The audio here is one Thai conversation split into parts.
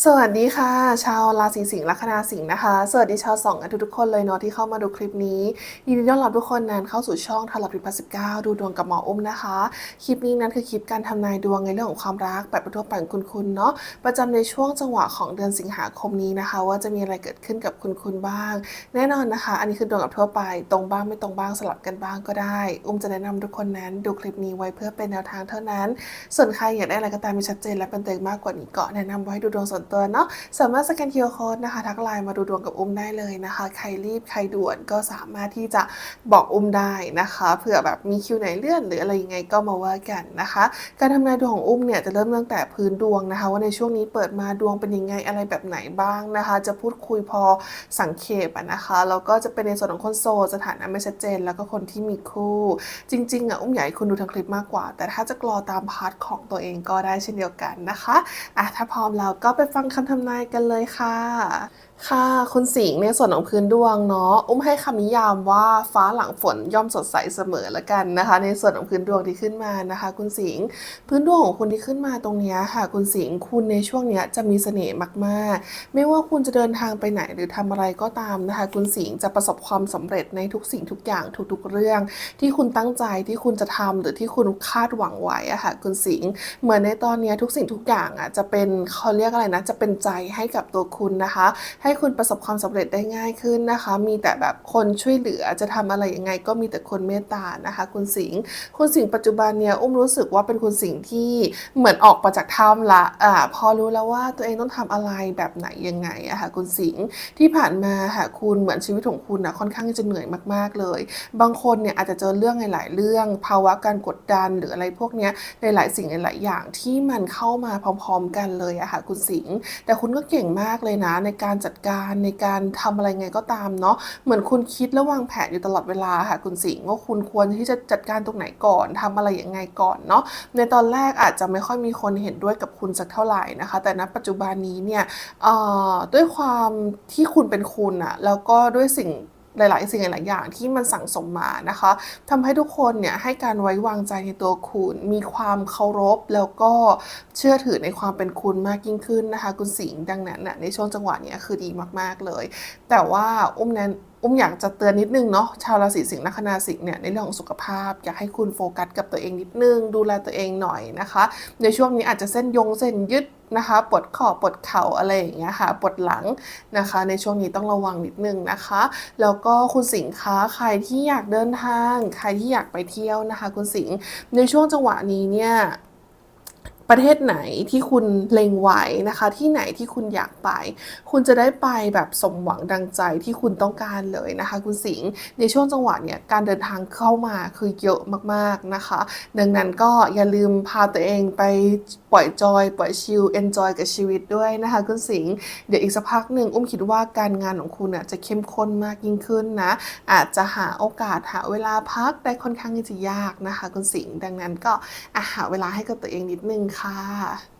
สวัสดีค่ะ ชาวราศีสิงห์ลัคนาสิงห์นะคะ สวัสดีชาวสองกันทุกๆคนเลยเนาะที่เข้ามาดูคลิปนี้ ยินดีต้อนรับทุกคนนั้นเข้าสู่ช่องทาร์ลพิพันสิบเก้าดูดวงกับหมออุ้มนะคะ คลิปนี้นั้นคือคลิปการทำนายดวงในเรื่องของความรักแบบทั่วไปคุณคุณเนาะประจำในช่วงจังหวะของเดือนสิงหาคมนี้นะคะ ว่าจะมีอะไรเกิดขึ้นกับคุณคุณบ้าง แน่นอนนะคะ อันนี้คือดวงกับทั่วไป ตรงบ้างไม่ตรงบ้างสลับกันบ้างก็ได้ อุ้มจะแนะนำทุกคนนั้นดูคลิปนี้ไว้เพื่อเป็นแนวทางเท่านั้น ส่วนใครอยากได้อะไรก็ตามมีชัดเจนและเป็นตัวเองมากกว่านี้ก็แนะนำไว้ดูดวงส่วนตัวเนาะสามารถสแกน QR Code นะคะ ทักไลน์มาดูดวงกับอุ้มได้เลยนะคะ ใครรีบใครด่วนก็สามารถที่จะบอกอุ้มได้นะคะเผื่อแบบมีคิวไหนเลื่อนหรืออะไรยังไงก็มาว่ากันนะคะ การทำนายดวงของอุ้มเนี่ยจะเริ่มตั้งแต่พื้นดวงนะคะ ว่าในช่วงนี้เปิดมาดวงเป็นยังไงอะไรแบบไหนบ้างนะคะ จะพูดคุยพอสังเขปนะคะแล้วก็จะเป็นในส่วนของคนโสดสถานะไม่ชัดเจน แล้วก็คนที่มีคู่ จริงๆอะอุ้มอยากให้คุณดูทั้งคลิปมากกว่า แต่ถ้าจะกรอตามพาร์ทของตัวเองก็ได้เช่นเดียวกันนะคะอะถ้าพร้อมแล้วก็ไปฟังคำทำนายกันเลยค่ะ ค่ะคุณสิงห์ในส่วนของพื้นดวงเนาะอุ้มให้คำนิยามว่าฟ้าหลังฝนย่อมสดใสเสมอละกันนะคะ ในส่วนของพื้นดวงที่ขึ้นมานะคะ คุณสิงห์พื้นดวงของคุณที่ขึ้นมาตรงนี้ค่ะ คุณสิงห์คุณในช่วงเนี้ยจะมีเสน่ห์มากๆ ไม่ว่าคุณจะเดินทางไปไหนหรือทำอะไรก็ตามนะคะ คุณสิงห์จะประสบความสำเร็จในทุกสิ่งทุกอย่างทุกๆเรื่อง ที่คุณตั้งใจที่คุณจะทำหรือที่คุณคาดหวังไว้อะค่ะคุณสิงห์เหมือนในตอนเนี้ยทุกสิ่งทุกอย่างอะจะเป็นเขาเรียกอะไรนะจะเป็นใจให้กับตัวคุณนะคะให้ให้คุณประสบความสำเร็จได้ง่ายขึ้นนะคะ มีแต่แบบคนช่วยเหลือจะทำอะไรยังไง ก็มีแต่คนเมตตานะคะ คุณสิงห์คุณสิงห์ปัจจุบันเนี่ยอุ้มรู้สึกว่าเป็นคุณสิงห์ที่เหมือนออกมาจากถ้ำละอ่าพอรู้แล้วว่าตัวเองต้องทำอะไรแบบไหนยังไงอะค่ะคุณสิงห์ที่ผ่านมาค่ะคุณเหมือนชีวิตของคุณนะค่อนข้างจะเหนื่อยมากๆเลย บางคนเนี่ยอาจจะเจอเรื่องหลาย ๆ เรื่อง ภาวะการกดดันหรืออะไรพวกเนี้ยหลายๆสิ่งหลายๆอย่างที่มันเข้ามาพร้อม ๆ กันเลยอะค่ะคุณสิงห์แต่คุณก็เก่งมากเลยนะในการจัดการในการทำอะไรไงก็ตามเนาะเหมือนคุณคิดและวางแผนอยู่ตลอดเวลาค่ะคุณสิงห์ว่าคุณควรที่จะจัดการตรงไหนก่อนทำอะไรยังไงก่อนเนาะในตอนแรกอาจจะไม่ค่อยมีคนเห็นด้วยกับคุณสักเท่าไหร่นะคะ แต่ณปัจจุบันนี้เนี่ยด้วยความที่คุณเป็นคุณอะแล้วก็ด้วยสิ่ง หลายๆ สิ่งหลายๆอย่างที่มันสั่งสมมานะคะทำให้ทุกคนเนี่ยให้การไว้วางใจในตัวคุณ มีความเคารพแล้วก็เชื่อถือในความเป็นคุณมากยิ่งขึ้นนะคะ คุณสิงห์ดังนั้นนะในช่วงจังหวะนี้คือดีมากๆเลย แต่ว่าอุ้มแนั้น อุ้มอยากจะเตือนนิดนึงเนาะชาวราศีสิงห์ลัคนาสิงห์เนี่ยในเรื่องของสุขภาพ อยากให้คุณโฟกัสกับตัวเองนิดนึง ดูแลตัวเองหน่อยนะคะ ในช่วงนี้อาจจะเส้นยงเส้นยึดนะคะปวดข้อปวดเข่าอะไรอย่างเงี้ยค่ะปวดหลังนะคะ ในช่วงนี้ต้องระวังนิดนึงนะคะ แล้วก็คุณสิงห์คะใครที่อยากเดินทาง ใครที่อยากไปเที่ยวนะคะ คุณสิงห์ในช่วงจังหวะนี้เนี่ย ประเทศไหนที่คุณเล็งไว้นะคะ ที่ไหนที่คุณอยากไป คุณจะได้ไปแบบสมหวังดังใจที่คุณต้องการเลยนะคะ คุณสิงห์ในช่วงจังหวะเนี่ยการเดินทางเข้ามาคือเยอะมากๆนะคะ ดังนั้นก็อย่าลืมพาตัวเองไป ปล่อยจอย ปล่อยชิลเอนจอยกับชีวิตด้วยนะคะคุณสิงห์เดี๋ยวอีกสักพักหนึ่งอุ้มคิดว่าการงานของคุณน่ะจะเข้มข้นมากยิ่งขึ้นนะ อาจจะหาโอกาสหาเวลาพักได้ค่อนข้างที่จะยากนะคะคุณสิงห์ดังนั้นก็อะหาเวลาให้กับตัวเองนิดนึงค่ะ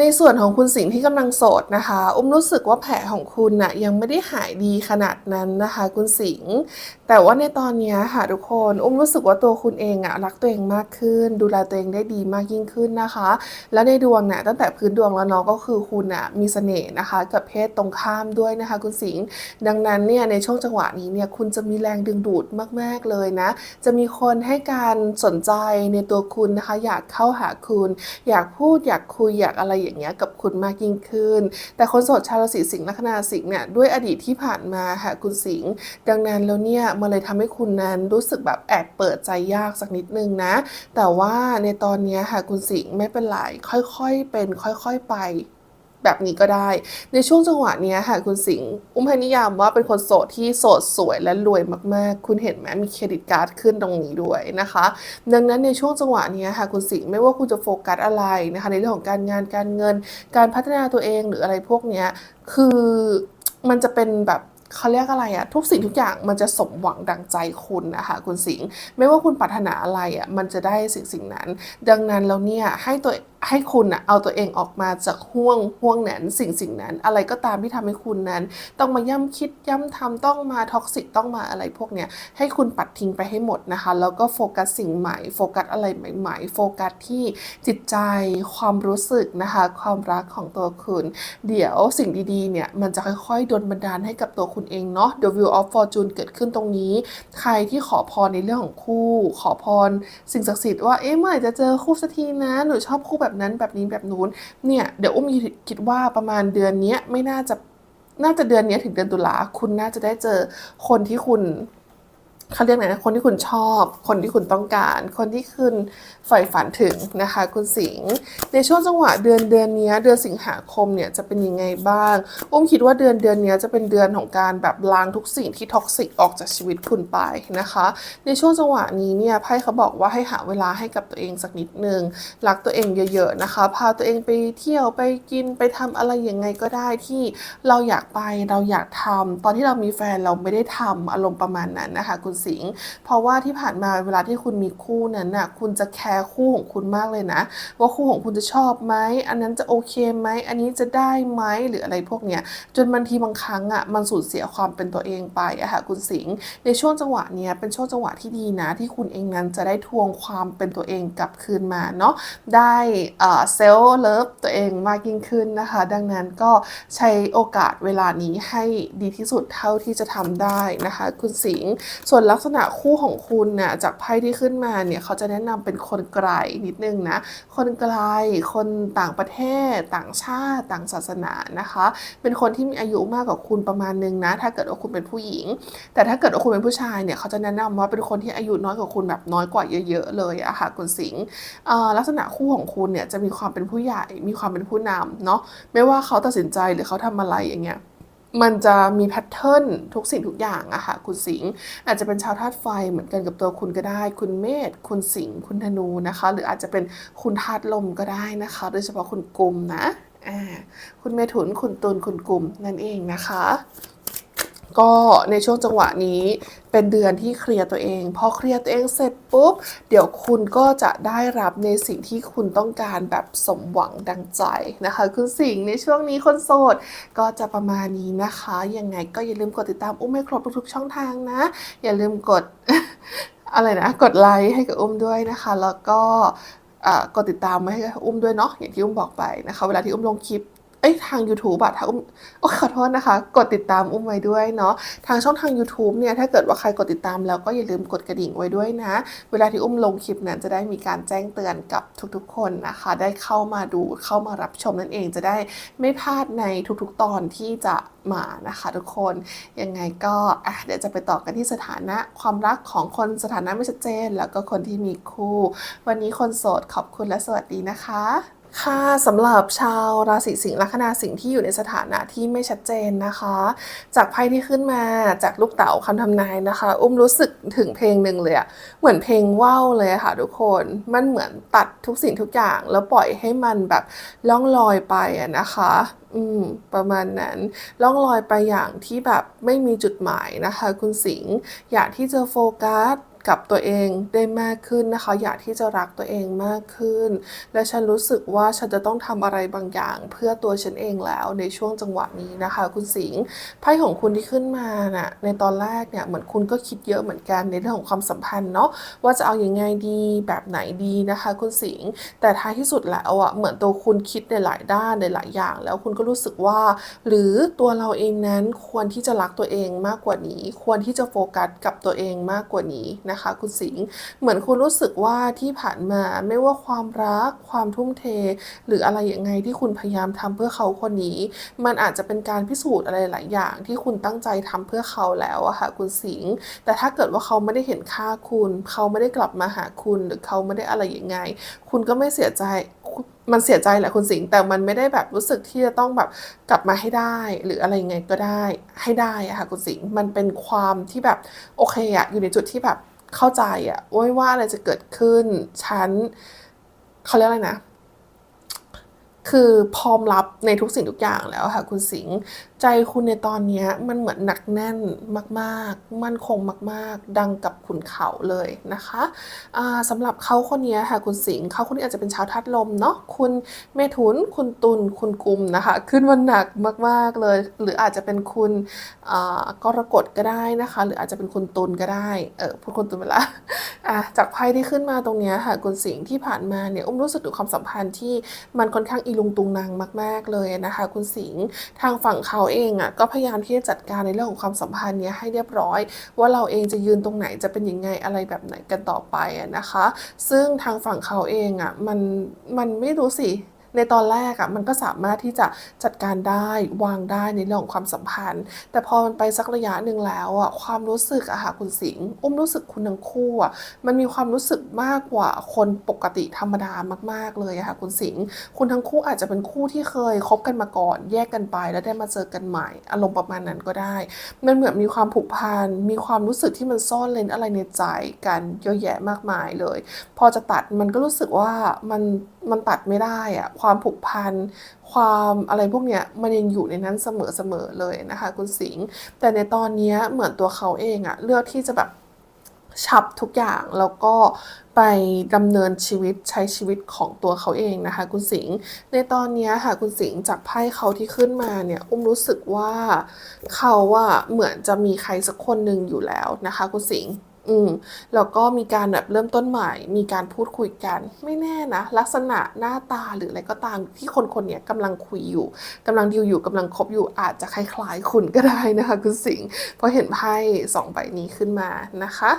ในส่วนของคุณสิงห์ที่กำลังโสดนะคะ อุ้มรู้สึกว่าแผลของคุณน่ะยังไม่ได้หายดีขนาดนั้นนะคะ คุณสิงห์แต่ว่าในตอนนี้ค่ะทุกคน อุ้มรู้สึกว่าตัวคุณเองอะรักตัวเองมากขึ้น ดูแลตัวเองได้ดีมากยิ่งขึ้นนะคะ และในดวงเนี่ยตั้งแต่พื้นดวงแล้วเนาะก็คือคุณอะมีเสน่ห์นะคะ กับเพศตรงข้ามด้วยนะคะ คุณสิงห์ดังนั้นเนี่ยในช่วงจังหวะนี้เนี่ยคุณจะมีแรงดึงดูดมาก ๆเลยนะ จะมีคนให้การสนใจในตัวคุณนะคะ อยากเข้าหาคุณ อยากพูดอยากคุยอยากอะไรอย่างเงี้ยกับคุณมากยิ่งขึ้น แต่คนโสดชาวราศีสิงห์ลัคนาสิงห์เนี่ยด้วยอดีตที่ผ่านมาค่ะคุณสิงห์ดังนั้นแล้วเนี่ยมันเลยทำให้คุณนั้นรู้สึกแบบแอบเปิดใจยากสักนิดนึงนะ แต่ว่าในตอนนี้ค่ะคุณสิงห์ไม่เป็นไรค่อยๆเป็น ค่อยๆไป แบบนี้ก็ได้ ในช่วงจังหวะนี้ค่ะคุณสิงห์อุ้มให้นิยามว่าเป็นคนโสดที่โสดสวยและรวยมากๆ คุณเห็นไหมมีเครดิตการ์ดขึ้นตรงนี้ด้วยนะคะ ดังนั้นในช่วงจังหวะนี้ค่ะคุณสิงห์ไม่ว่าคุณจะโฟกัสอะไรนะคะในเรื่องของการงานการเงิน การพัฒนาตัวเองหรืออะไรพวกนี้คือมันจะเป็นแบบเขาเรียกอะไรอะทุกสิ่งทุกอย่างมันจะสมหวังดังใจคุณนะคะคุณสิงห์ไม่ว่าคุณปรารถนาอะไรอะมันจะได้สิ่งสิ่งนั้น ดังนั้นแล้วเนี่ยให้ตัว ให้คุณนะเอาตัวเองออกมาจากห่วงห่วงนั้นสิ่งสิ่งนั้น อะไรก็ตามที่ทำให้คุณนั้น ต้องมาย่ำคิดย่ำทำต้องมาท็อกซิกต้องมาอะไรพวกเนี้ยให้คุณปัดทิ้งไปให้หมดนะคะ แล้วก็โฟกัสสิ่งใหม่โฟกัสอะไรใหม่ๆโฟกัสที่จิตใจความรู้สึกนะคะ ความรักของตัวคุณ เดี๋ยวสิ่งดีๆเนี่ยมันจะค่อยๆโดนบันดาลให้กับตัวคุณเองเนาะ The Wheel of Fortune เกิดขึ้นตรงนี้ ใครที่ขอพรในเรื่องของคู่ ขอพรสิ่งศักดิ์สิทธิ์ว่าเอ๊ะเมื่อไหร่จะเจอคู่สักทีนะหนูชอบคู่แบบนั้นแบบนี้แบบนู้นเนี่ยเดี๋ยวอุ้มคิดว่าประมาณเดือนนี้ไม่น่าจะน่าจะเดือนนี้ถึงเดือนตุลาคุณน่าจะได้เจอคนที่คุณ เขาเรียกไงนะคนที่คุณชอบ คนที่คุณต้องการ คนที่คุณใฝ่ฝันถึงนะคะ คุณสิงห์ในช่วงจังหวะเดือนเดือนนี้เดือนสิงหาคมเนี่ยจะเป็นยังไงบ้างอุ้มคิดว่าเดือนเดือนนี้จะเป็นเดือนของการแบบล้างทุกสิ่งที่ท็อกซิกออกจากชีวิตคุณไปนะคะ ในช่วงจังหวะนี้เนี่ยไพ่เขาบอกว่าให้หาเวลาให้กับตัวเองสักนิดนึงรักตัวเองเยอะ ๆนะคะ พาตัวเองไปเที่ยวไปกินไปทำอะไรยังไงก็ได้ที่เราอยากไปเราอยากทำตอนที่เรามีแฟนเราไม่ได้ทำอารมณ์ประมาณนั้นนะคะ คุณสิง เพราะว่าที่ผ่านมาเวลาที่คุณมีคู่นั้นน่ะคุณจะแคร์คู่ของคุณมากเลยนะ ว่าคู่ของคุณจะชอบไหมอันนั้นจะโอเคไหมอันนี้จะได้ไหมหรืออะไรพวกเนี้ยจนบางทีบางครั้งอะมันสูญเสียความเป็นตัวเองไปอะค่ะคุณสิงในช่วงจังหวะเนี้ยเป็นช่วงจังหวะที่ดีนะ ที่คุณเองนั้นจะได้ทวงความเป็นตัวเองกลับคืนมาเนาะได้เซลล์เลิฟตัวเองมากยิ่งขึ้นนะคะ ดังนั้นก็ใช้โอกาสเวลานี้ให้ดีที่สุดเท่าที่จะทำได้นะคะ คุณสิงส่วนลักษณะคู่ของคุณน่ะจากไพ่ที่ขึ้นมาเนี่ยเขาจะแนะนำเป็นคนไกลนิดนึงนะ คนไกล คนต่างประเทศ ต่างชาติ ต่างศาสนานะคะ เป็นคนที่มีอายุมากกว่าคุณประมาณนึงนะ ถ้าเกิดว่าคุณเป็นผู้หญิง แต่ถ้าเกิดว่าคุณเป็นผู้ชายเนี่ยเขาจะแนะนำว่าเป็นคนที่อายุน้อยกว่าคุณแบบน้อยกว่าเยอะๆเลยอะค่ะคุณสิงห์ลักษณะคู่ของคุณเนี่ยจะมีความเป็นผู้ใหญ่ มีความเป็นผู้นำเนาะ ไม่ว่าเขาตัดสินใจหรือเขาทำอะไรอย่างเงี้ย มันจะมีแพทเทิร์นทุกสิ่งทุกอย่างอะค่ะคุณสิงห์อาจจะเป็นชาวธาตุไฟเหมือนกันกับตัวคุณก็ได้ คุณเมษคุณสิงห์คุณธนูนะคะ หรืออาจจะเป็นคุณธาตุลมก็ได้นะคะ โดยเฉพาะคุณกุมนะคุณเมถุนคุณตุลคุณกุมนั่นเองนะคะ ก็ในช่วงจังหวะนี้เป็นเดือนที่เคลียร์ตัวเอง พอเคลียร์ตัวเองเสร็จปุ๊บ เดี๋ยวคุณก็จะได้รับในสิ่งที่คุณต้องการแบบสมหวังดังใจนะคะคุณสิงในช่วงนี้คนโสดก็จะประมาณนี้นะคะ ยังไงก็อย่าลืมกดติดตามอุ้มให้ครบทุกๆช่องทางนะ อย่าลืมกดอะไรนะ กดไลค์ให้กับอุ้มด้วยนะคะ แล้วก็กดติดตามไว้ให้อุ้มด้วยเนาะอย่างที่อุ้มบอกไปนะคะ เวลาที่อุ้มลงคลิป เอ้ยทาง YouTube อะถ้าอุ้มโอ้ขอโทษนะคะ กดติดตามอุ้มไว้ด้วยเนาะทางช่องทาง YouTube เนี่ยถ้าเกิดว่าใครกดติดตามแล้วก็อย่าลืมกดกระดิ่งไว้ด้วยนะ เวลาที่อุ้มลงคลิปนั้นจะได้มีการแจ้งเตือนกับทุกๆ คนนะคะ ได้เข้ามาดูเข้ามารับชมนั่นเองจะได้ไม่พลาดในทุกๆ ตอนที่จะมานะคะทุกคนยังไงก็อะเดี๋ยวจะไปต่อกันที่สถานะความรักของคนสถานะไม่ชัดเจน แล้วก็คนที่มีคู่ วันนี้คนโสดขอบคุณและสวัสดีนะคะ ค่ะสำหรับชาวราศีสิงห์ลัคนาสิงห์ที่อยู่ในสถานะที่ไม่ชัดเจนนะคะ จากไพ่ที่ขึ้นมาจากลูกเต๋าคำทำนายนะคะ อุ้มรู้สึกถึงเพลงหนึ่งเลยอะเหมือนเพลงว่าวเลยค่ะทุกคนมันเหมือนตัดทุกสิ่งทุกอย่าง แล้วปล่อยให้มันแบบล่องลอยไปอะนะคะอืมประมาณนั้นล่องลอยไปอย่างที่แบบไม่มีจุดหมายนะคะ คุณสิงห์อยากที่จะโฟกัส กับตัวเองได้มากขึ้นนะคะ อยากที่จะรักตัวเองมากขึ้น และฉันรู้สึกว่าฉันจะต้องทำอะไรบางอย่าง เพื่อตัวฉันเองแล้วในช่วงจังหวะนี้นะคะ คุณสิงห์ไพ่ของคุณที่ขึ้นมาน่ะในตอนแรกเนี่ยเหมือนคุณก็คิดเยอะเหมือนกันในเรื่องของความสัมพันธ์เนาะว่าจะเอาอยัางไงดีแบบไหนดีนะคะ คุณสิงห์แต่ท้ายที่สุดแล้วอะเหมือนตัวคุณคิดในหลายด้านในหลายอย่าง แล้วคุณก็รู้สึกว่า หรือตัวเราเองนั้นควรที่จะรักตัวเองมากกว่านี้ ควรที่จะโฟกัสกับตัวเองมากกว่านี้นะคะ คุณสิงห์เหมือนคุณรู้สึกว่าที่ผ่านมาไม่ว่าความรัก ความทุ่มเท หรืออะไรอย่างไงที่คุณพยายามทำเพื่อเขาคนนี้ มันอาจจะเป็นการพิสูจน์อะไรหลายอย่างที่คุณตั้งใจทำเพื่อเขาแล้วอะค่ะคุณสิงห์แต่ถ้าเกิดว่าเขาไม่ได้เห็นค่าคุณ เขาไม่ได้กลับมาหาคุณหรือเขาไม่ได้อะไรอย่างไง คุณก็ไม่เสียใจมันเสียใจแหละคุณสิงห์แต่มันไม่ได้แบบรู้สึกที่จะต้องแบบกลับมาให้ได้ หรืออะไรยังไงก็ได้ให้ได้อะค่ะคุณสิงห์มันเป็นความที่แบบโอเคอะอยู่ในจุดที่แบบ เข้าใจอะว่าว่าอะไรจะเกิดขึ้น ฉันเขาเรียกอะไรนะ คือพร้อมรับในทุกสิ่งทุกอย่างแล้วค่ะคุณสิงห์ใจคุณในตอนนี้มันเหมือนหนักแน่นมากๆ มั่นคงมาก ๆ ดังกับขุนเขาเลยนะคะอ่าสำหรับเขาคนนี้ค่ะคุณสิงห์เขาคนนี้อาจจะเป็นชาวธาตุลมเนาะคุณเมถุนคุณตุลคุณกุมนะคะ ขึ้นวันหนักมากๆเลย หรืออาจจะเป็นคุณกรกฎก็ได้นะคะ หรืออาจจะเป็นคุณตุลก็ได้เออพูดคุณตุลไปละจากไพ่ที่ขึ้นมาตรงนี้ค่ะคุณสิงห์ที่ผ่านมาเนี่ยอุ้มรู้สึกถึงความสัมพันธ์ที่มันค่อนข้างอีลุงตุงนางมาก ๆเลยนะคะ คุณสิงห์ทางฝั่งเขาเองอะก็พยายามที่จะจัดการในเรื่องของความสัมพันธ์เนี้ยให้เรียบร้อย ว่าเราเองจะยืนตรงไหนจะเป็นยังไงอะไรแบบไหนกันต่อไปอะนะคะ ซึ่งทางฝั่งเขาเองอะมันมันไม่รู้สิ ในตอนแรกอะมันก็สามารถที่จะจัดการได้วางได้ในเรื่องของความสัมพันธ์ แต่พอมันไปสักระยะหนึ่งแล้วอะความรู้สึกอะค่ะคุณสิงห์อุ้มรู้สึกคุณทั้งคู่อะมันมีความรู้สึกมากกว่าคนปกติธรรมดามาก ๆเลยอะค่ะคุณสิงห์คุณทั้งคู่อาจจะเป็นคู่ที่เคยคบกันมาก่อน แยกกันไปแล้วได้มาเจอกันใหม่ อารมณ์ประมาณนั้นก็ได้ มันเหมือนมีความผูกพันมีความรู้สึกที่มันซ่อนเลนอะไรในใจกันเยอะแยะมากมายเลย พอจะตัดมันก็รู้สึกว่ามัน มันตัดไม่ได้อะความผูกพัน ความอะไรพวกเนี้ยมันยังอยู่ในนั้นเสมอๆเลยนะคะ คุณสิงห์แต่ในตอนเนี้ยเหมือนตัวเขาเองอะเลือกที่จะแบบฉับทุกอย่างแล้วก็ไปดำเนินชีวิตใช้ชีวิตของตัวเขาเองนะคะ คุณสิงห์ในตอนเนี้ยค่ะคุณสิงห์จากไพ่เขาที่ขึ้นมาเนี่ยอุ้มรู้สึกว่าเขาอะเหมือนจะมีใครสักคนหนึ่งอยู่แล้วนะคะ คุณสิงห์ อืมแล้วก็มีการแบบเริ่มต้นใหม่ มีการพูดคุยกัน ไม่แน่นะ ลักษณะหน้าตาหรืออะไรก็ตามที่คนคนนี้กำลังคุยอยู่กำลังดีลอยู่กำลังคบอยู่อาจจะคล้ายๆคุณก็ได้นะคะคุณสิงห์เพราะเห็นไพ่สองใบนี้ขึ้นมานะคะ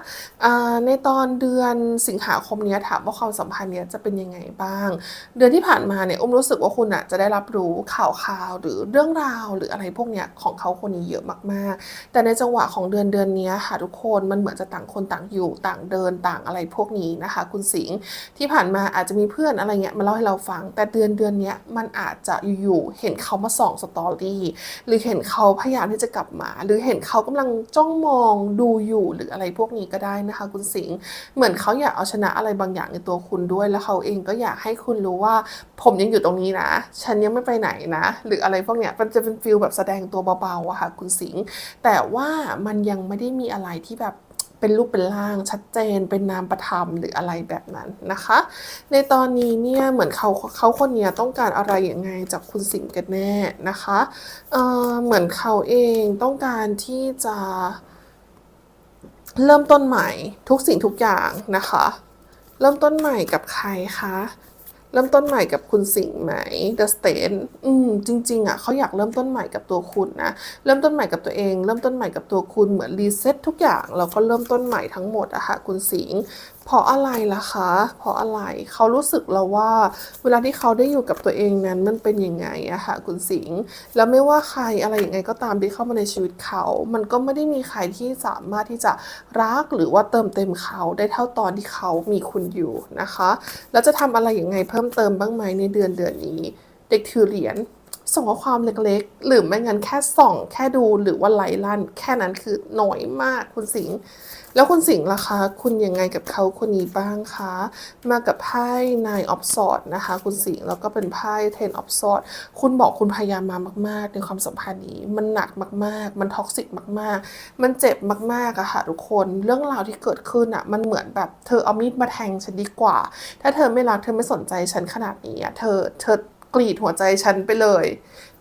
ในตอนเดือนสิงหาคมนี้ถามว่าความสัมพันธ์นี้จะเป็นยังไงบ้าง เดือนที่ผ่านมาเนี่ยอุ้มรู้สึกว่าคุณอะจะได้รับรู้ข่าวข่าวหรือเรื่องราวหรืออะไรพวกเนี้ยของเขาคนนี้เยอะมากๆ แต่ในจังหวะของเดือนเดือนนี้ค่ะทุกคนมันเหมือนจะต่างคนต่างอยู่ต่างเดินต่างอะไรพวกนี้นะคะ คุณสิงห์ที่ผ่านมาอาจจะมีเพื่อนอะไรเงี้ยมาเล่าให้เราฟัง แต่เดือนเดือนนี้มันอาจจะอยู่ๆเห็นเขามาส่องสตอรี่หรือเห็นเขาพยายามที่จะกลับมา หรือเห็นเขากำลังจ้องมองดูอยู่หรืออะไรพวกนี้ก็ได้นะคะ คุณสิงห์เหมือนเขาอยากเอาชนะอะไรบางอย่างในตัวคุณด้วย แล้วเขาเองก็อยากให้คุณรู้ว่า ผมยังอยู่ตรงนี้นะ ฉันยังไม่ไปไหนนะ หรืออะไรพวกเนี้ยมันจะเป็นฟิลแบบแสดงตัวเบาๆอะค่ะ คุณสิงห์แต่ว่ามันยังไม่ได้มีอะไรที่แบบ เป็นรูปเป็นร่างชัดเจน เป็นนามประธรรมหรืออะไรแบบนั้นนะคะ ในตอนนี้เนี่ยเหมือนเขาเขาคนนี้ต้องการอะไรอย่างไงจากคุณสิงห์กันแน่นะคะเอ่อเหมือนเขาเองต้องการที่จะเริ่มต้นใหม่ทุกสิ่งทุกอย่างนะคะ เริ่มต้นใหม่กับใครคะ เริ่มต้นใหม่กับคุณสิงห์ไหม The State อืมจริง ๆอะเขาอยากเริ่มต้นใหม่กับตัวคุณนะ เริ่มต้นใหม่กับตัวเอง เริ่มต้นใหม่กับตัวคุณเหมือนรีเซ็ตทุกอย่างแล้วก็เริ่มต้นใหม่ทั้งหมดอะค่ะคุณสิงห์เพราะอะไรล่ะคะ เพราะอะไรเขารู้สึกแล้วว่า เวลาที่เขาได้อยู่กับตัวเองนั้นมันเป็นยังไงอะค่ะคุณสิงห์แล้วไม่ว่าใครอะไรย่างไงก็ตามที่เข้ามาในชีวิตเขา มันก็ไม่ได้มีใครที่สามารถที่จะรักหรือว่าเติมเต็มเขาได้เท่าตอนที่เขามีคุณอยู่นะคะ แล้วจะทำอะไรย่างไงเพิ่มเติมบ้างไหมในเดือนเดือนนี้ เด็กถือเหรียญส่งข้อความเล็กๆ หรือไม่งั้นแค่ส่อง แค่ดูหรือว่าไลลั่น แค่นั้นคือน้อยมากคุณสิงห์ แล้วคุณสิงห์ล่ะคะ คุณยังไงกับเขาคนนี้บ้างคะ มากับไพ่นายออฟสอดนะคะ คุณสิงห์แล้วก็เป็นไพ่เทนออฟสอดคุณบอกคุณพยายามมามาก ๆ ในความสัมพันธ์นี้ มันหนักมาก ๆ มันท็อกซิกมาก ๆ มันเจ็บมากๆอะค่ะทุกคนเรื่องราวที่เกิดขึ้นอะมันเหมือนแบบเธอเอามีดมาแทงฉันดีกว่า ถ้าเธอไม่รักเธอไม่สนใจฉันขนาดนี้อะเธอเธอกรีดหัวใจฉันไปเลย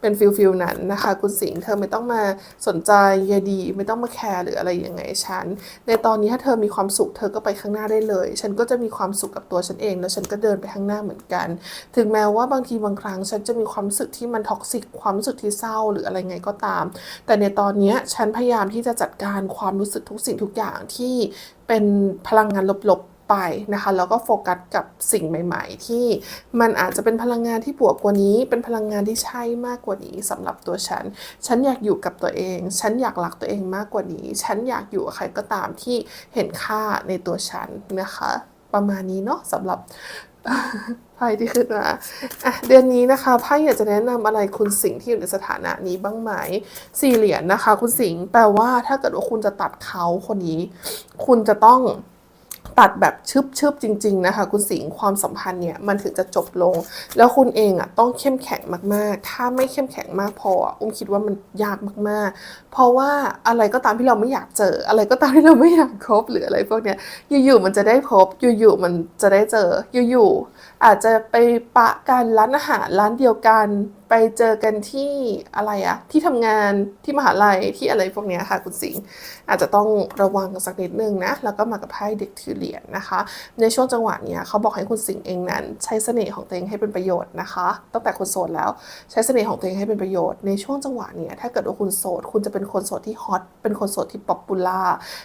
เป็นฟิลฟิลนั้นนะคะ คุณสิงห์เธอไม่ต้องมาสนใจยดี ไม่ต้องมาแคร์หรืออะไรยังไงฉัน ในตอนนี้ถ้าเธอมีความสุขเธอก็ไปข้างหน้าได้เลย ฉันก็จะมีความสุขกับตัวฉันเอง แล้วฉันก็เดินไปข้างหน้าเหมือนกัน ถึงแม้ว่าบางทีบางครั้ง ฉันจะมีความรู้สึกที่มันท็อกซิกความรู้สึกที่เศร้าหรืออะไรไงก็ตาม แต่ในตอนนี้ฉันพยายามที่จะจัดการความรู้สึกทุกสิ่งทุกอย่างที่เป็นพลังงานลบๆ ไปนะคะแล้วก็โฟกัสกับสิ่งใหม่ ๆ ที่มันอาจจะเป็นพลังงานที่บวกกว่านี้ เป็นพลังงานที่ใช่มากกว่านี้สำหรับตัวฉัน ฉันอยากอยู่กับตัวเอง ฉันอยากรักตัวเองมากกว่านี้ ฉันอยากอยู่กับใครก็ตามที่เห็นค่าในตัวฉันนะคะ ประมาณนี้เนาะสำหรับไพ่ที่ขึ้นมาอะเดือนนี้นะคะไพ่อยากจะแนะนำอะไรคุณสิงห์ที่อยู่ในสถานะนี้บ้างไหมสี่เหรียญนะคะ คุณสิงห์แปลว่าถ้าเกิดว่าคุณจะตัดเขาคนนี้ คุณจะต้อง ตัดแบบชึบชึบๆจริง ๆ นะคะ คุณสิงความสัมพันธ์เนี่ยมันถึงจะจบลง แล้วคุณเองอะต้องเข้มแข็งมากๆ ถ้าไม่เข้มแข็งมากพออุ้มคิดว่ามันยากมากๆ เพราะว่าอะไรก็ตามที่เราไม่อยากเจอ อะไรก็ตามที่เราไม่อยากคบหรืออะไรพวกเนี้ยอยู่ๆมันจะได้พบอยู่ๆมันจะได้เจออยู่ๆอาจจะไปปะกันร้านอาหารร้านเดียวกัน ไปเจอกันที่อะไรอะที่ทำงานที่มหาลัยที่อะไรพวกนี้ค่ะคุณสิงห์อาจจะต้องระวังสักนิดนึงนะแล้วก็มากับไพ่เด็กถือเหรียญนะคะ ในช่วงจังหวะเนี้ยเขาบอกให้คุณสิงห์เองนั้น ใช้เสน่ห์ของตัวเองให้เป็นประโยชน์นะคะ ตั้งแต่คนโสดแล้วใช้เสน่ห์ของตัวเองให้เป็นประโยชน์ในช่วงจังหวะเนี้ยถ้าเกิดว่าคุณโสด คุณจะเป็นคนโสดที่ฮอตเป็นคนโสดที่ป๊อปปูล่า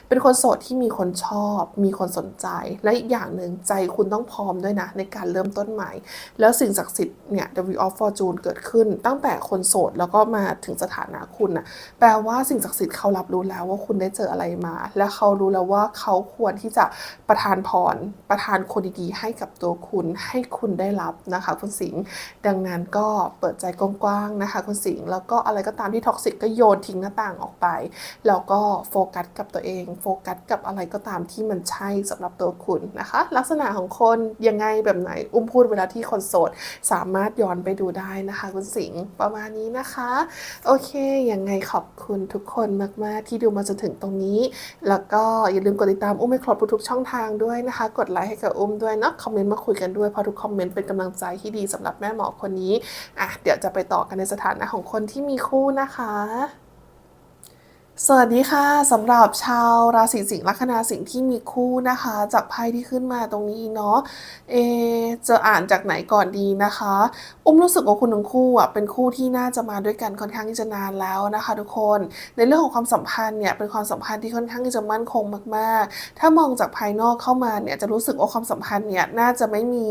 เป็นคนโสดที่มีคนชอบ มีคนสนใจ และอีกอย่างหนึ่งใจคุณต้องพร้อมด้วยนะในการเริ่มต้นใหม่ แล้วสิ่งศักดิ์สิทธิ์เนี่ย The Wheel of Fortune เกิดขึ้นตั้งแต่คนโสดแล้วก็มาถึงสถานะคุณนะแปลว่าสิ่งศักดิ์สิทธิ์เขารับรู้แล้วว่าคุณได้เจออะไรมา และเขารู้แล้วว่าเขาควรที่จะประทานพรประทานคนดีๆ ให้กับตัวคุณให้คุณได้รับนะคะคุณสิงห์ดังนั้นก็เปิดใจกว้างๆนะคะคุณสิงห์แล้วก็อะไรก็ตามที่ท็อกซิกก็โยนทิ้งหน้าต่างออกไป แล้วก็โฟกัสกับตัวเอง โฟกัสกับอะไรก็ตามที่มันใช่สำหรับตัวคุณนะคะ ลักษณะของคนยังไงแบบไหนอุ้มพูดเวลาที่คนโสด สามารถย้อนไปดูได้นะคะคุณสิงห์ประมาณนี้นะคะ โอเค ยังไงขอบคุณทุกคนมาก ๆ ที่ดูมาจนถึงตรงนี้ แล้วก็อย่าลืมกดติดตามอุ้มให้ครบทุกช่องทางด้วยนะคะ กดไลค์ให้กับอุ้มด้วยเนาะคอมเมนต์มาคุยกันด้วยเพราะทุกคอมเมนต์เป็นกำลังใจที่ดีสำหรับแม่หมอคนนี้อะเดี๋ยวจะไปต่อกันในสถานะของคนที่มีคู่นะคะ สวัสดีค่ะสำหรับชาวราศีสิงห์ลัคนาสิงห์ที่มีคู่นะคะ จากไพ่ที่ขึ้นมาตรงนี้เนาะเอจะอ่านจากไหนก่อนดีนะคะ อุ้มรู้สึกว่าคุณทั้งคู่อะเป็นคู่ที่น่าจะมาด้วยกันค่อนข้างที่จะนานแล้วนะคะ ทุกคนในเรื่องของความสัมพันธ์เนี่ยเป็นความสัมพันธ์ที่ค่อนข้างที่จะมั่นคงมาก ๆ ถ้ามองจากภายนอกเข้ามาเนี่ยจะรู้สึกว่าความสัมพันธ์เนี่ยน่าจะไม่มี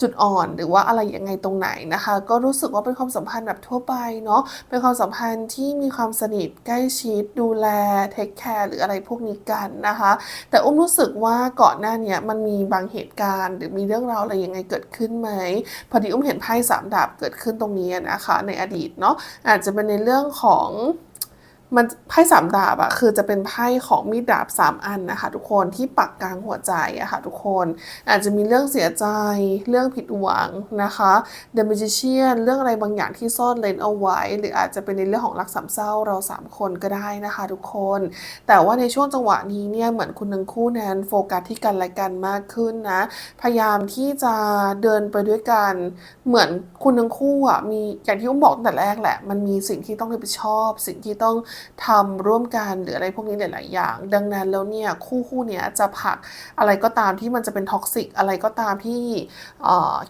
จุดอ่อนหรือว่าอะไรยังไงตรงไหนนะคะ ก็รู้สึกว่าเป็นความสัมพันธ์แบบทั่วไปเนาะเป็นความสัมพันธ์ที่มีความสนิทใกล้ชิดดูแลเทคแคร์หรืออะไรพวกนี้กันนะคะ แต่อุ้มรู้สึกว่าก่อนหน้านี้มันมีบางเหตุการณ์ หรือมีเรื่องราวอะไรยังไงเกิดขึ้นไหมพอดีอุ้มเห็นไพ่สามดาบเกิดขึ้นตรงนี้นะคะ ในอดีตเนาะอาจจะเป็นในเรื่องของ มันไพ่สามดาบอะคือจะเป็นไพ่ของมีดดาบสามอันนะคะทุกคนที่ปักกลางหัวใจอะค่ะทุกคน อาจจะมีเรื่องเสียใจ เรื่องผิดหวังนะคะ The Magician เรื่องอะไรบางอย่างที่ซ่อนเลนเอาไว้ หรืออาจจะเป็นในเรื่องของรักสามเศร้าเราสามคนก็ได้นะคะทุกคน แต่ว่าในช่วงจังหวะนี้เนี่ยเหมือนคุณทั้งคู่นั้นโฟกัสที่กันและกันมากขึ้นนะพยายามที่จะเดินไปด้วยกันเหมือนคุณทั้งคู่อะมีอย่างที่อุ้มบอกตั้งแต่แรกแหละ มันมีสิ่งที่ต้องรับผิดชอบ สิ่งที่ต้องทำร่วมกันหรืออะไรพวกนี้หลาย ๆ อย่าง ดังนั้นแล้วเนี่ยคู่คู่เนี้ยจะผลักอะไรก็ตามที่มันจะเป็นท็อกซิกอะไรก็ตามที่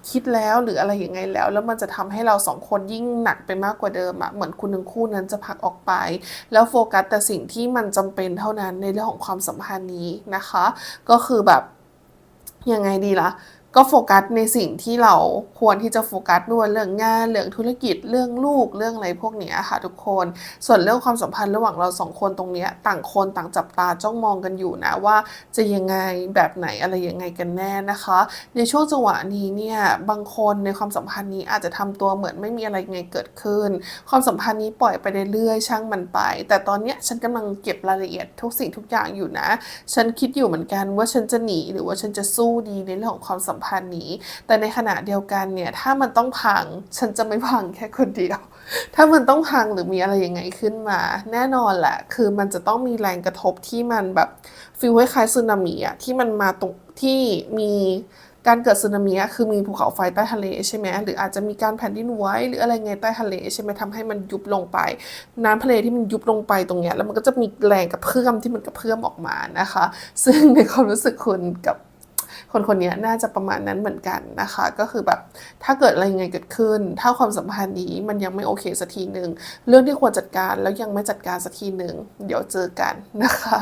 คิดแล้วหรืออะไรยังไงแล้ว แล้วมันจะทำให้เราสองคนยิ่งหนักไปมากกว่าเดิมอะเหมือนคุณทั้งคู่นั้นจะผลักออกไป แล้วโฟกัสแต่สิ่งที่มันจำเป็นเท่านั้นในเรื่องของความสัมพันธ์นี้นะคะ ก็คือแบบยังไงดีล่ะ ก็โฟกัสในสิ่งที่เราควรที่จะโฟกัสด้วยเรื่องงานเรื่องธุรกิจเรื่องลูกเรื่องอะไรพวกนี้ค่ะทุกคน ส่วนเรื่องความสัมพันธ์ระหว่างเราสองคนตรงนี้ต่างคนต่างจับตาจ้องมองกันอยู่นะว่า จะยังไงแบบไหนอะไรยังไงกันแน่นะคะ ในช่วงจังหวะนี้เนี่ยบางคนในความสัมพันธ์นี้อาจจะทำตัวเหมือนไม่มีอะไรไงเกิดขึ้น ความสัมพันธ์นี้ปล่อยไปเรื่อยๆช่างมันไป แต่ตอนนี้ฉันกำลังเก็บรายละเอียดทุกสิ่งทุกอย่างอยู่นะ ฉันคิดอยู่เหมือนกันว่าฉันจะหนีหรือว่าฉันจะสู้ดีในเรื่องของความสัมพันธ์นี้ แต่ในขณะเดียวกันเนี่ยถ้ามันต้องพังฉันจะไม่พังแค่คนเดียว ถ้ามันต้องพังหรือมีอะไรยังไงขึ้นมา แน่นอนแหละ คือมันจะต้องมีแรงกระทบที่มันแบบฟีลคล้ายๆสึนามิอะที่มันมาตรงที่มีการเกิดสึนามิคือมีภูเขาไฟใต้ทะเลใช่ไหมหรืออาจจะมีการแผ่นดินไหวหรืออะไรไงใต้ทะเลใช่ไหมทำให้มันยุบลงไป น้ำทะเลที่มันยุบลงไปตรงเนี้ยแล้วมันก็จะมีแรงกระเพื่อมที่มันกระเพื่อมออกมานะคะ ซึ่งในความรู้สึกคุณกับ คนคนนี้น่าจะประมาณนั้นเหมือนกันนะคะ ก็คือแบบถ้าเกิดอะไรยังไงเกิดขึ้น ถ้าความสัมพันธ์นี้มันยังไม่โอเคสักทีหนึ่งเรื่องที่ควรจัดการแล้วยังไม่จัดการสักทีหนึ่งเดี๋ยวเจอกันนะคะ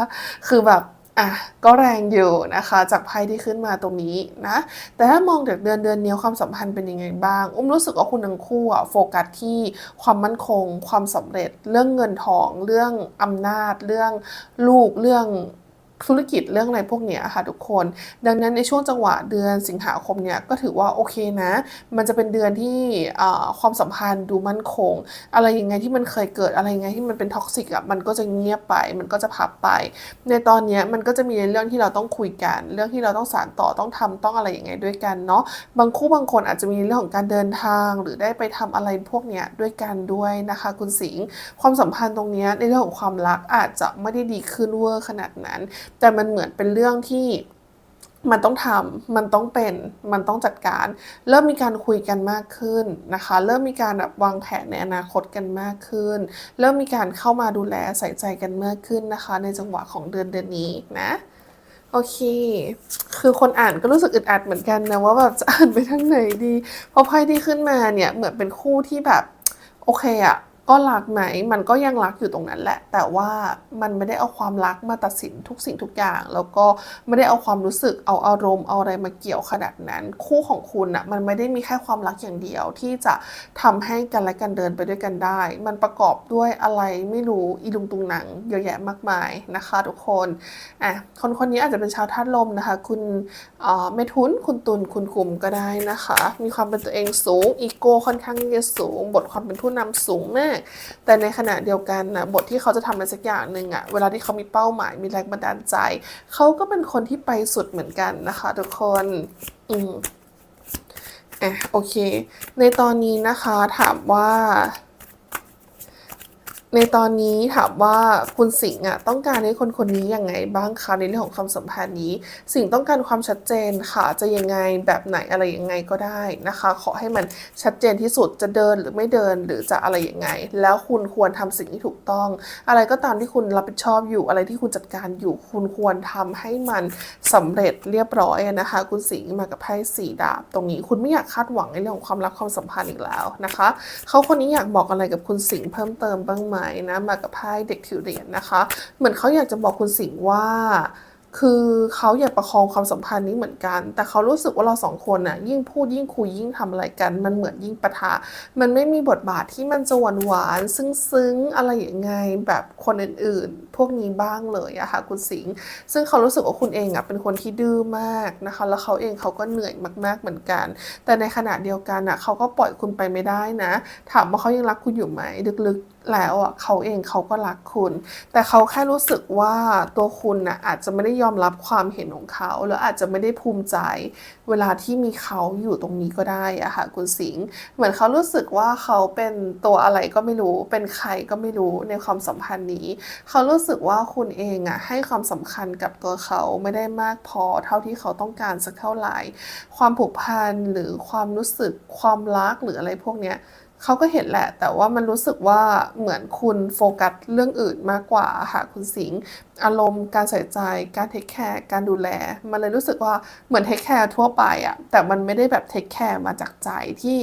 คือแบบอะก็แรงอยู่นะคะจากไพ่ที่ขึ้นมาตรงนี้นะ แต่ถ้ามองจากเดือนเดือนนี้ความสัมพันธ์เป็นยังไงบ้าง อุ้มรู้สึกว่าคุณทั้งคู่อะโฟกัสที่ความมั่นคง ความสำเร็จ เรื่องเงินทอง เรื่องอำนาจ เรื่องลูกเรื่อง ธุรกิจเรื่องอะไรพวกเนี้ยค่ะทุกคน ดังนั้นในช่วงจังหวะเดือนสิงหาคมเนี่ยก็ถือว่าโอเคนะ มันจะเป็นเดือนที่ความสัมพันธ์ดูมั่นคง อะไรยังไงที่มันเคยเกิดอะไรยังไงที่มันเป็นท็อกซิกอะมันก็จะเงียบไป มันก็จะพับไป ในตอนนี้มันก็จะมีเรื่องที่เราต้องคุยกัน เรื่องที่เราต้องสานต่อต้องทำต้องอะไรย่างไงด้วยกันเนาะบางคู่บางคนอาจจะมีเรื่องของการเดินทางหรือได้ไปทำอะไรพวกเนี้ยด้วยกันด้วยนะคะ คุณสิงห์ความสัมพันธ์ตรงนี้ในเรื่องของความรักอาจจะไม่ได้ดีขึ้นเวอร์ขนาดนั้นแต่มันเหมือนเป็นเรื่องที่มันต้องทำ มันต้องเป็น มันต้องจัดการ เริ่มมีการคุยกันมากขึ้นนะคะ เริ่มมีการแบบวางแผนในอนาคตกันมากขึ้น เริ่มมีการเข้ามาดูแลใส่ใจกันมากขึ้นนะคะ ในจังหวะของเดือนเดือนนี้นะ โอเค คือคนอ่านก็รู้สึกอึดอัดเหมือนกันนะว่าแบบจะอ่านไปทางไหนดี เพราะไพ่ที่ขึ้นมาเนี่ยเหมือนเป็นคู่ที่แบบโอเคอะ ก็รักไหมมันก็ยังรักอยู่ตรงนั้นแหละ แต่ว่ามันไม่ได้เอาความรักมาตัดสินทุกสิ่งทุกอย่าง แล้วก็ไม่ได้เอาความรู้สึกเอาอารมณ์เอาอะไรมาเกี่ยวขนาดนั้น คู่ของคุณอะมันไม่ได้มีแค่ความรักอย่างเดียวที่จะทำให้กันและกันเดินไปด้วยกันได้ มันประกอบด้วยอะไรไม่รู้อีลุงตุงหนังเยอะแยะมากมายนะคะ ทุกคนอะคนคนนี้อาจจะเป็นชาวธาตุลมนะคะ คุณเอ่อเมทุนคุณตุลคุณคุมก็ได้นะคะ มีความเป็นตัวเองสูงอีโก้ค่อนข้างจะสูง บทความเป็นผู้นำสูงมากแต่ในขณะเดียวกันนะบทที่เขาจะทำอะไรสักอย่างหนึ่งอะเวลาที่เขามีเป้าหมาย มีแรงบันดาลใจ เขาก็เป็นคนที่ไปสุดเหมือนกันนะคะ ทุกคน อืมอะโอเค ในตอนนี้นะคะถามว่า ในตอนนี้ถามว่าคุณสิงห์อะต้องการให้คนคนนี้ยังไงบ้างคะในเรื่องของความสัมพันธ์นี้ สิงห์ต้องการความชัดเจนค่ะจะยังไงแบบไหนอะไรยังไงก็ได้นะคะ ขอให้มันชัดเจนที่สุดจะเดินหรือไม่เดินหรือจะอะไรยังไง แล้วคุณควรทำสิ่งที่ถูกต้อง อะไรก็ตามที่คุณรับผิดชอบอยู่อะไรที่คุณจัดการอยู่ คุณควรทำให้มันสำเร็จเรียบร้อยนะคะ คุณสิงห์มากับไพ่สี่ดาบ ตรงนี้คุณไม่อยากคาดหวังในเรื่องของความรักความสัมพันธ์อีกแล้วนะคะ เขาคนนี้อยากบอกอะไรกับคุณสิงห์เพิ่มเติมบ้างไหมนะมากับไพ่เด็กถือเหรียญนะคะ เหมือนเขาอยากจะบอกคุณสิงห์ว่าคือเขาอยากประคองความสัมพันธ์นี้เหมือนกัน แต่เขารู้สึกว่าเราสองคนน่ะยิ่งพูดยิ่งคุยยิ่งทำอะไรกัน มันเหมือนยิ่งปะทะ มันไม่มีบทบาทที่มันจะหวานหวานๆซึ้งๆอะไรอย่างไงแบบคนอื่นๆ พวกนี้บ้างเลยอะค่ะคุณสิงห์ ซึ่งเขารู้สึกว่าคุณเองอะเป็นคนที่ดื้อมากนะคะ แล้วเขาเองเขาก็เหนื่อยมาก ๆเหมือนกัน แต่ในขณะเดียวกันอะเขาก็ปล่อยคุณไปไม่ได้นะ ถามว่าเขายังรักคุณอยู่ไหมลึกๆ แล้วอะเขาเองเขาก็รักคุณ แต่เขาแค่รู้สึกว่าตัวคุณน่ะอาจจะไม่ได้ยอมรับความเห็นของเขา หรืออาจจะไม่ได้ภูมิใจ เวลาที่มีเขาอยู่ตรงนี้ก็ได้อะค่ะคุณสิงห์เหมือนเขารู้สึกว่าเขาเป็นตัวอะไรก็ไม่รู้ เป็นใครก็ไม่รู้ในความสัมพันธ์นี้ เขารู้สึกว่าคุณเองอะให้ความสำคัญกับตัวเขาไม่ได้มากพอเท่าที่เขาต้องการสักเท่าไหร่ ความผูกพันหรือความรู้สึกความรักหรืออะไรพวกเนี้ย เขาก็เห็นแหละ แต่ว่ามันรู้สึกว่าเหมือนคุณโฟกัสเรื่องอื่นมากกว่าค่ะคุณสิงห์ อารมณ์การใส่ใจการเทคแคร์การดูแล มันเลยรู้สึกว่าเหมือนเทคแคร์ทั่วไปอะแต่มันไม่ได้แบบเทคแคร์มาจากใจที่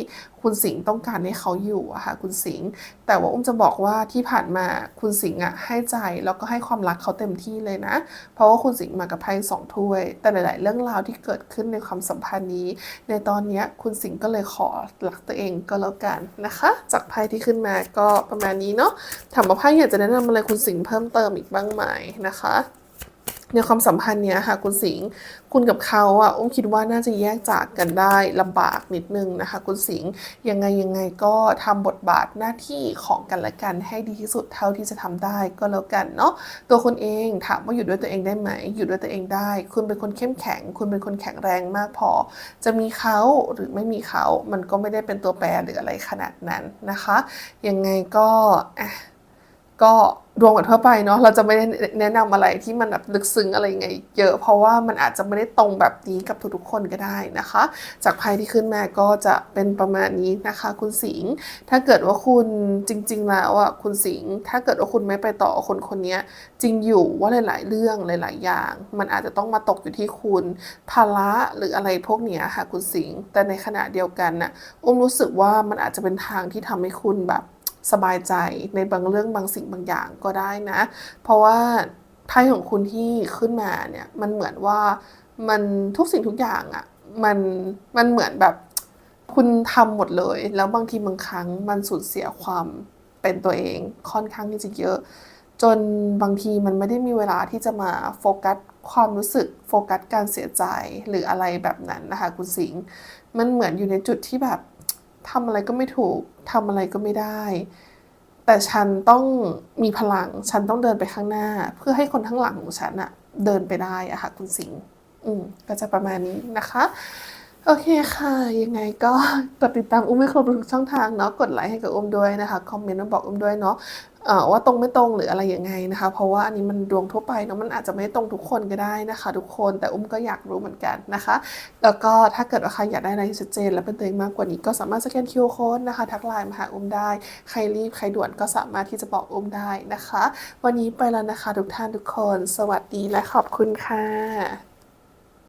คุณสิงห์ต้องการให้เขาอยู่อะค่ะคุณสิงห์แต่ว่าอุ้มจะบอกว่าที่ผ่านมาคุณสิงห์อะให้ใจแล้วก็ให้ความรักเขาเต็มที่เลยนะ เพราะว่าคุณสิงห์มากับไพ่สองถ้วย แต่หลาย ๆ เรื่องราวที่เกิดขึ้นในความสัมพันธ์นี้ ในตอนนี้คุณสิงห์ก็เลยขอรักตัวเองก็แล้วกันนะคะ จากไพ่ที่ขึ้นมาก็ประมาณนี้เนาะถามว่าไพ่อยากจะแนะนำอะไรคุณสิงห์เพิ่มเติมอีกบ้างไหมนะคะ ในความสัมพันธ์เนี้ยค่ะคุณสิงห์คุณกับเขาอะอุ้มคิดว่าน่าจะแยกจากกันได้ลำบากนิดนึงนะคะ คุณสิงห์ยังไงยังไงก็ทำบทบาทหน้าที่ของกันและกันให้ดีที่สุดเท่าที่จะทำได้ก็แล้วกันเนาะตัวคุณเองถามว่าอยู่ด้วยตัวเองได้ไหม อยู่ด้วยตัวเองได้ คุณเป็นคนเข้มแข็ง คุณเป็นคนแข็งแรงมากพอ จะมีเขาหรือไม่มีเขามันก็ไม่ได้เป็นตัวแปรหรืออะไรขนาดนั้นนะคะ ยังไงก็อะก็ รวมกันทั่วไปเนาะเราจะไม่ได้แนะนำอะไรที่มันแบบลึกซึ้งอะไรยังไงเยอะ เพราะว่ามันอาจจะไม่ได้ตรงแบบนี้กับทุกๆคนก็ได้นะคะ จากไพ่ที่ขึ้นมาก็จะเป็นประมาณนี้นะคะ คุณสิงห์ถ้าเกิดว่าคุณจริง ๆ แล้วอะคุณสิงห์ถ้าเกิดว่าคุณไม่ไปต่อคนคนนี้จริงอยู่ว่าหลาย ๆ เรื่องหลาย ๆ อย่าง มันอาจจะต้องมาตกอยู่ที่คุณภาระหรืออะไรพวกเนี้ยค่ะคุณสิงห์แต่ในขณะเดียวกันน่ะอุ้มรู้สึกว่ามันอาจจะเป็นทางที่ทำให้คุณแบบ สบายใจในบางเรื่องบางสิ่งบางอย่างก็ได้นะ เพราะว่าไพ่ของคุณที่ขึ้นมาเนี่ยมันเหมือนว่ามันทุกสิ่งทุกอย่างอะ่ะมันมันเหมือนแบบคุณทำหมดเลย แล้วบางทีบางครั้งมันสูญเสียความเป็นตัวเองค่อนข้างที่จะเยอะ จนบางทีมันไม่ได้มีเวลาที่จะมาโฟกัสความรู้สึกโฟกัสการเสียใจหรืออะไรแบบนั้นนะคะคุณสิงห์มันเหมือนอยู่ในจุดที่แบบ ทำอะไรก็ไม่ถูกทำอะไรก็ไม่ได้ แต่ฉันต้องมีพลัง ฉันต้องเดินไปข้างหน้า เพื่อให้คนข้างหลังของฉันอะเดินไปได้อะค่ะคุณสิงห์อืมก็จะประมาณนี้นะคะ โอเคค่ะ ยังไงก็กดติดตามอุ้มให้ครบทุกช่องทางเนาะ กดไลค์ให้กับอุ้มด้วยนะคะ คอมเมนต์มาบอกอุ้มด้วยเนาะว่าตรงไม่ตรงหรืออะไรยังไงนะคะ เพราะว่าอันนี้มันดวงทั่วไปเนาะ มันอาจจะไม่ตรงทุกคนก็ได้นะคะ ทุกคน แต่อุ้มก็อยากรู้เหมือนกันนะคะ แล้วก็ถ้าเกิดว่าใครอยากได้อะไรชัดเจน และเป็นตัวเองมากกว่านี้ก็สามารถสแกน QR Code นะคะ ทักไลน์มาหาอุ้มได้ ใครรีบใครด่วนก็สามารถที่จะบอกอุ้มได้นะคะ วันนี้ไปแล้วนะคะ ทุกท่านทุกคน สวัสดีและขอบคุณค่ะ